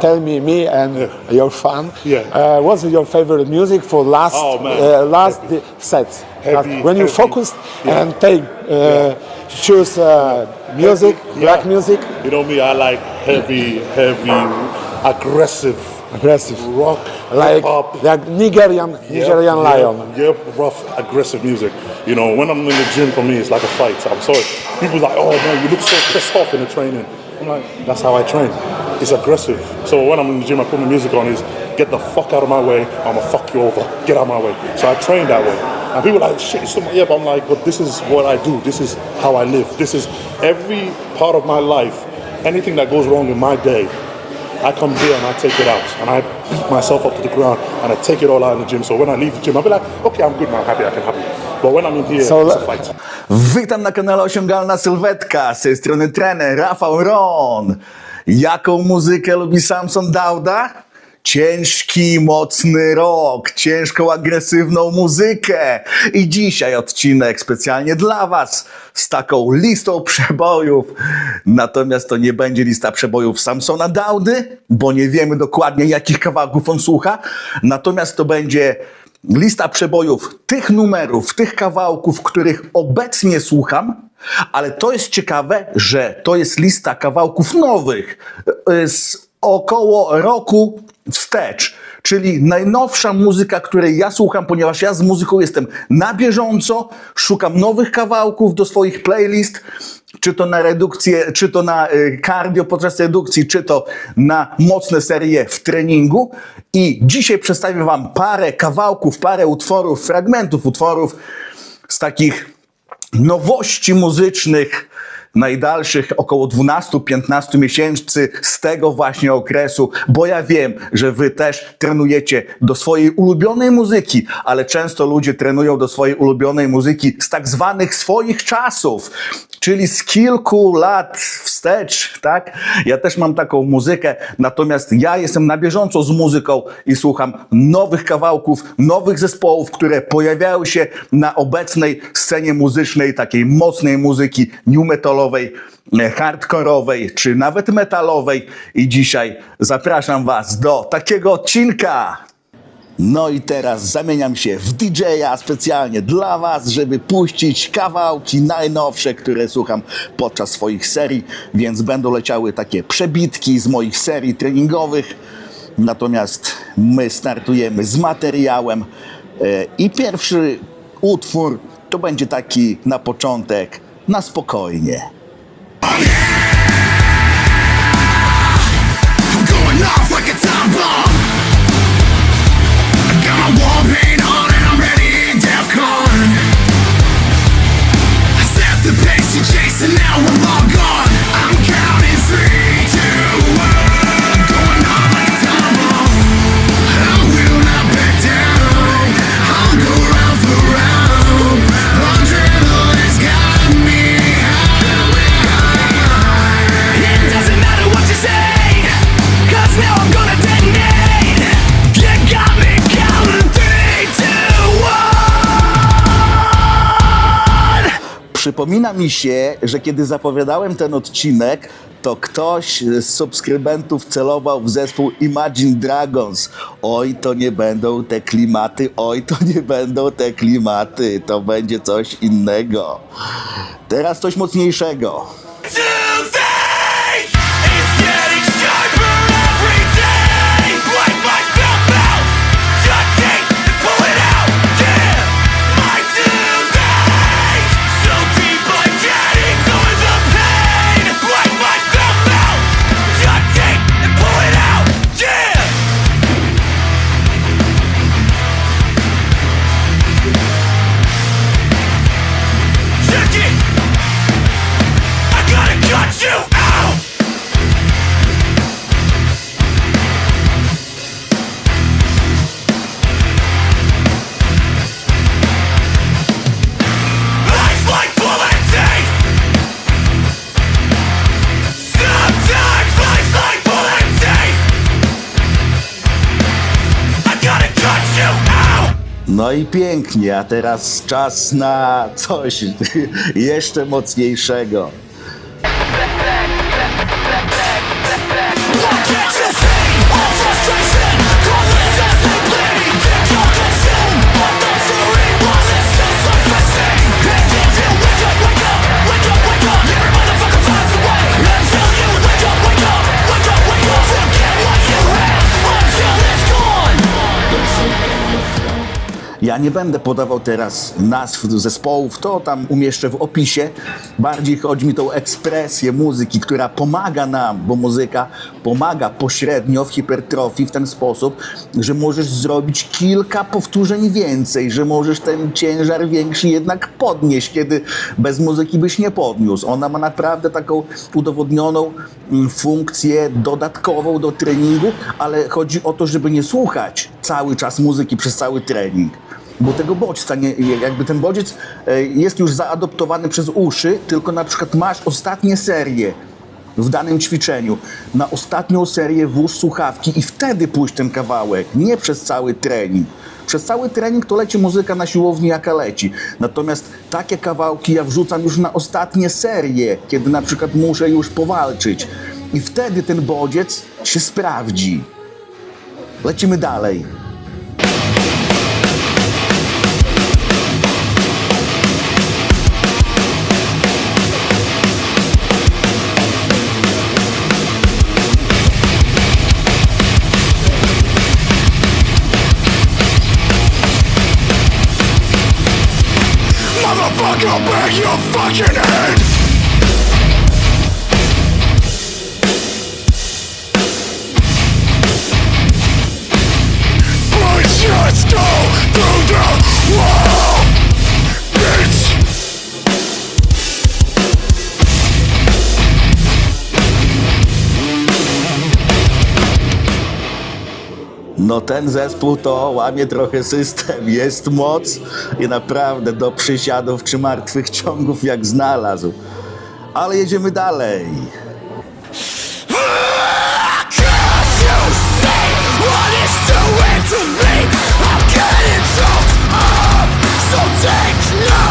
tell me, me and your fan, Yeah. uh, what's your favorite music for last Oh, uh, last di- set? Heavy, when you heavy. focused Yeah. and take uh, choose uh, music, Yeah. black music, You know me, I like heavy, heavy, aggressive aggressive, rock, like hip-hop. like Nigerian Nigerian Yep, lion. Yep, yep, rough, aggressive music. You know, when I'm in the gym, for me, it's like a fight. I'm sorry. People like, oh man, you look so pissed off in the training. I'm like, that's how I train. It's aggressive. So when I'm in the gym, I put my music on. Is get the fuck out of my way. I'ma fuck you over. Get out of my way. So I train that way. And people are like, shit, it's so much. Yeah, but I'm like, but this is what I do. This is how I live. This is every part of my life. Anything that goes wrong in my day, I come here and I take it out and I beat myself up to the ground and I take it all out in the gym. So when I leave the gym, I'll be like, okay, I'm good now, I'm happy, I can happy. But when I'm in here, So it's a fight. Witam na kanale Osiągalna Sylwetka, z tej strony trener Rafał Ron. Jaką muzykę lubi Samson Dauda? Ciężki, mocny rock, ciężką, agresywną muzykę. I dzisiaj odcinek specjalnie dla Was z taką listą przebojów. Natomiast to nie będzie lista przebojów Samsona Daudy, bo nie wiemy dokładnie jakich kawałków on słucha. Natomiast to będzie lista przebojów tych numerów, tych kawałków, których obecnie słucham, ale to jest ciekawe, że to jest lista kawałków nowych y, z około roku wstecz. Czyli najnowsza muzyka, której ja słucham, ponieważ ja z muzyką jestem na bieżąco, szukam nowych kawałków do swoich playlist, czy to na redukcję, czy to na y, cardio podczas redukcji, czy to na mocne serie w treningu. I dzisiaj przedstawię Wam parę kawałków, parę utworów, fragmentów utworów z takich nowości muzycznych najdalszych około 12-15 miesięcy z tego właśnie okresu, bo ja wiem, że wy też trenujecie do swojej ulubionej muzyki, ale często ludzie trenują do swojej ulubionej muzyki z tak zwanych swoich czasów, czyli z kilku lat wstecz, tak? Ja też mam taką muzykę, natomiast ja jestem na bieżąco z muzyką i słucham nowych kawałków, nowych zespołów, które pojawiają się na obecnej scenie muzycznej, takiej mocnej muzyki new metalowej, e, hardkorowej, czy nawet metalowej. I dzisiaj zapraszam Was do takiego odcinka. No i teraz zamieniam się w DJ-a specjalnie dla Was, żeby puścić kawałki najnowsze, które słucham podczas swoich serii, więc będą leciały takie przebitki z moich serii treningowych. Natomiast my startujemy z materiałem e, i pierwszy utwór to będzie taki na początek, na spokojnie. going off like a. and now I'm Przypomina mi się, że kiedy zapowiadałem ten odcinek, to ktoś z subskrybentów celował w zespół Imagine Dragons. Oj, to nie będą te klimaty, oj, to nie będą te klimaty, to będzie coś innego. Teraz coś mocniejszego. No i pięknie, a teraz czas na coś jeszcze mocniejszego. Ja nie będę podawał teraz nazw zespołów, to tam umieszczę w opisie. Bardziej chodzi mi o ekspresję muzyki, która pomaga nam, bo muzyka pomaga pośrednio w hipertrofii w ten sposób, że możesz zrobić kilka powtórzeń więcej, że możesz ten ciężar większy jednak podnieść, kiedy bez muzyki byś nie podniósł. Ona ma naprawdę taką udowodnioną mm, funkcję dodatkową do treningu, ale chodzi o to, żeby nie słuchać cały czas muzyki przez cały trening. Bo tego bodźca, nie, jakby ten bodziec e, jest już zaadoptowany przez uszy, tylko na przykład masz ostatnie serie w danym ćwiczeniu. Na ostatnią serię włóż słuchawki i wtedy pójść ten kawałek, nie przez cały trening. Przez cały trening to leci muzyka na siłowni jaka leci. Natomiast takie kawałki ja wrzucam już na ostatnie serie, kiedy na przykład muszę już powalczyć. I wtedy ten bodziec się sprawdzi. Lecimy dalej. Take your fucking hands! Go! Ten zespół to łamie trochę system, jest moc i naprawdę do przysiadów czy martwych ciągów jak znalazł. Ale jedziemy dalej. You say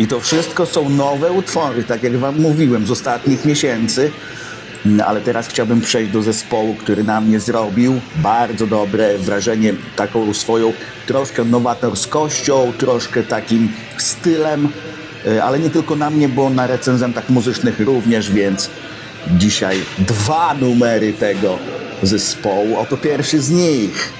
I to wszystko są nowe utwory, tak jak wam mówiłem, z ostatnich miesięcy. No, ale teraz chciałbym przejść do zespołu, który na mnie zrobił bardzo dobre wrażenie, taką swoją troszkę nowatorskością, troszkę takim stylem, e, ale nie tylko na mnie, bo na recenzentach muzycznych również, więc dzisiaj dwa numery tego zespołu. Oto pierwszy z nich.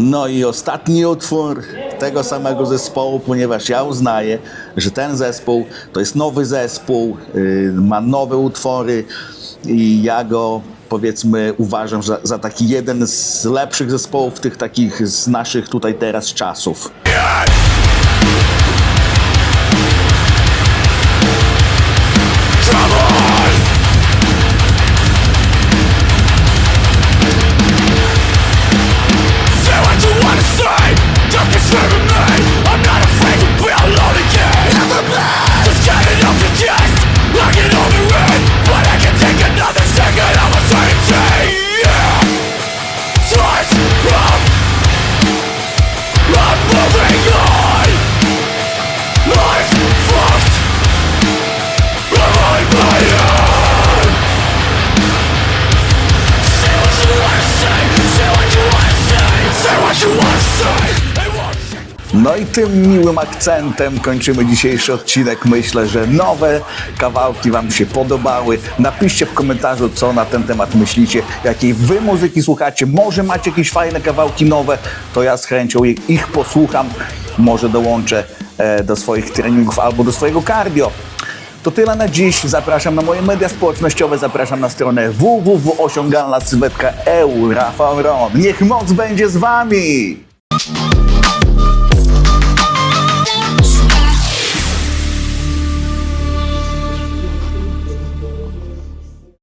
No i ostatni utwór tego samego zespołu, ponieważ ja uznaję, że ten zespół to jest nowy zespół, yy, ma nowe utwory i ja go powiedzmy uważam za, za taki jeden z lepszych zespołów tych takich z naszych tutaj teraz czasów. No i tym miłym akcentem kończymy dzisiejszy odcinek. Myślę, że nowe kawałki Wam się podobały. Napiszcie w komentarzu, co na ten temat myślicie, jakiej Wy muzyki słuchacie. Może macie jakieś fajne kawałki nowe, to ja z chęcią ich, posłucham. Może dołączę e, do swoich treningów albo do swojego cardio. To tyle na dziś. Zapraszam na moje media społecznościowe, zapraszam na stronę www.osiągalnasylwetka.eu. Rafał Ron. Niech moc będzie z wami!